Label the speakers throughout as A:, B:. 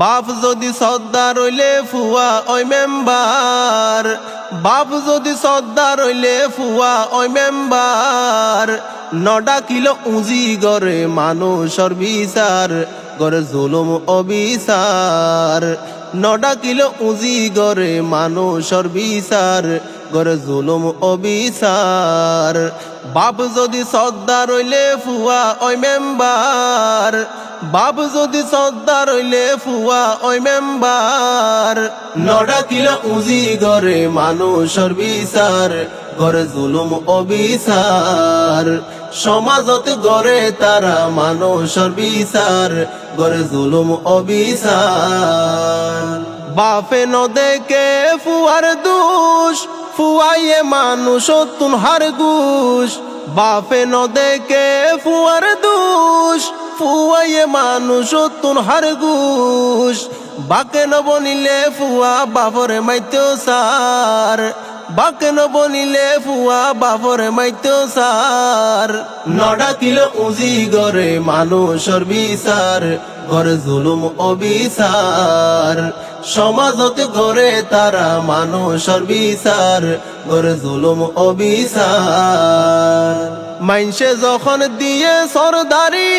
A: বাপ যদি সর্দার রইলে ফুয়া ওই মেম্বার। বাপ যদি সর্দার রইলে ফুয়া ওই মেম্বার। নডা কিলো উজি গরে মানুষর বিচার গরে জুলুম অবিচার। নডা কিলো উজি গরে মানুষর বিচার গরে জুলুম অবিচার। বাপ যদি সর্দার রইলে ফুয়া ওই মেম্বার। বাপ যদি সর্দার হইলে ফুয়া ওই মেম্বার। নডা কিলো উজি গরে মানুষের বিচার গরে জুলুম অবিচার সমাজত গরে তারা মানুষের বিচার গরে জুলুম অবিচার বাপে নদেকে ফুয়ার দুষ ফুয়াইয়ে মানুষ তুন হার গুষ বাপে নদেকে ফুয়ার দুষ ফুয়াইয়ে মানুষ তুন হার গুষ বাকে নবনিলে ফুয়া, বাপরে মাইতো সার। বাকে নবনিলে ফুয়া, বাপরে মাইতো সার। নডা কিলো উজি গরে মানুষর বিচার। গরে জুলুম, অবিচার। সমাজত গরে তারা মানুষের বিচার। গরে জুলুম, অবিচার। মাইনসে যখন দিয়ে সরদারি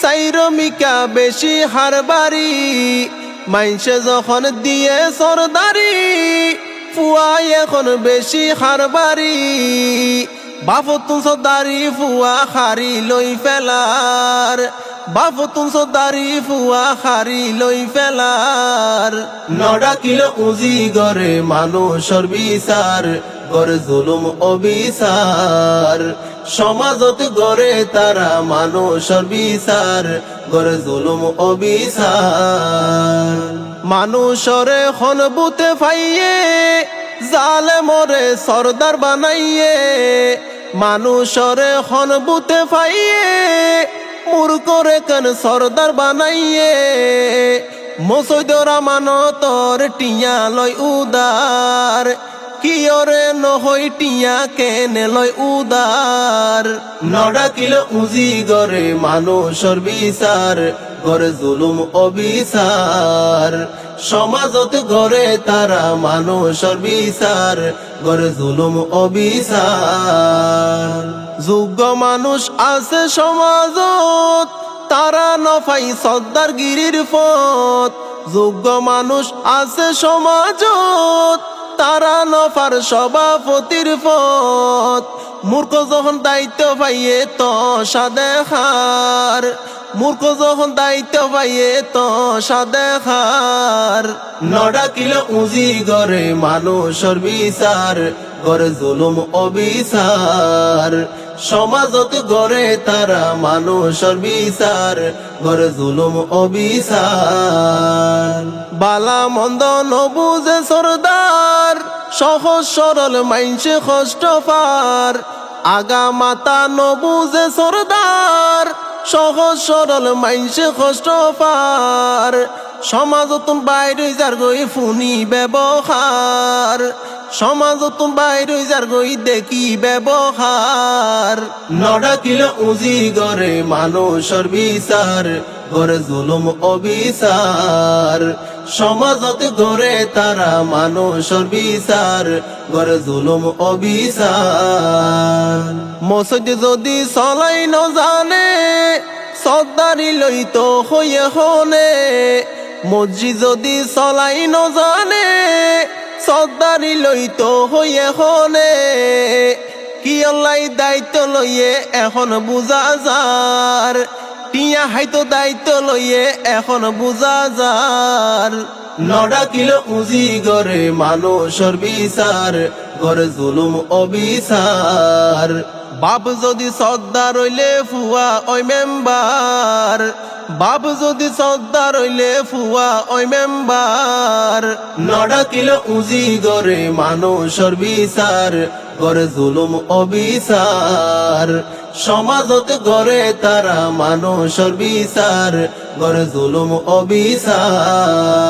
A: সাইরমিকা বেশি হার বাড়ি মাইনসে যখন দিয়ে সরদারি ফুয়াই এখন বেশি হার বাড়ি বাফতুন সদারি ফুয়া খারি লই ফেলার। বাফতুন সদারি ফুয়া খারি লই ফেলার। নডা কিলো উজি গরে মানুষের বিচার গরে জুলুম অবিচার সমাজত গরে তারা মানুষের বিচার গরে জুলুম অবিচার মানুষরে হনবুতে ফাইয়ে জালে মরে সর্দার বানাইয়ে। মানুষরে হনবুতে ফাইয়ে মূর্খরে কেন সর্দার বানাইয়ে? মসৈদরা মানতর টিয়া লয় উদার। কিয়রে নহই টিয়া কেনে লয় উদার। নডা কিলো উজি গরে মানুষর বিচার, গরে জুলুম অবিচার সমাজত গরে তারা মানুষের বিচার গরে জুলুম অবিচার যোগ্য মানুষ আছে সমাজত, তারা নফাই সর্দার গিরির পথ। যোগ্য মানুষ আছে সমাজত, তারা নফার সভাপতির পথ। মূর্খ যখন দায়িত্ব পাইয়ে তো সাদেখার মূর্খ যখন দায়িত্ব পাইয়ে তো সাদেখার নডা কিলো উজি গরে মানুষের বিচার গরে জুলুম অবিচার সমাজত গরে তারা মানুষের বিচার গরে জুলুম অবিচার বালা মন্দ নবুজে সরদার, সহজ সরল মাইনসে কষ্ট পার। আগা মাতা নবুজে সরদার সহজ সরল মাইনসে কষ্ট পার। সমাজতন বাইরে যার গই ফুনি ব্যবহার। সমাজতন বাইরে যার গই দেখি ব্যবহার। নডা কিল উজি গরে মানুষর বিচার গরে জুলুম অবিচার। সমাজত গরে তারা মানুষের বিচার গরে জুলুম অবিচার মসজিদ যদি চলাই ন জানে সর্দারি লইত হইয়ে হনে। মসজিদ যদি চলাই ন জানে সর্দারি লইত হইয়ে হনে। কি অল্লাই দায়িত্ব লইয়ে এখন বুঝা যার? টিয়া হাইতো দায়িত্ব লইয়ে এখন বুঝা যার। নডা কিলো উজি গরে মানুষের বিচার গরে জুলুম অবিচার। বাপ যদি সর্দার রইলে ফুয়া ওই মেম্বার। বাপ যদি সর্দার রইলে ফুয়া ওই মেম্বার। নডা কিলো উজি গরে মানুষের বিচার গরে জুলুম অবিচার। সমাজত গড়ে তারা মানুষ বিচার গড়ে জুলুম অবিচার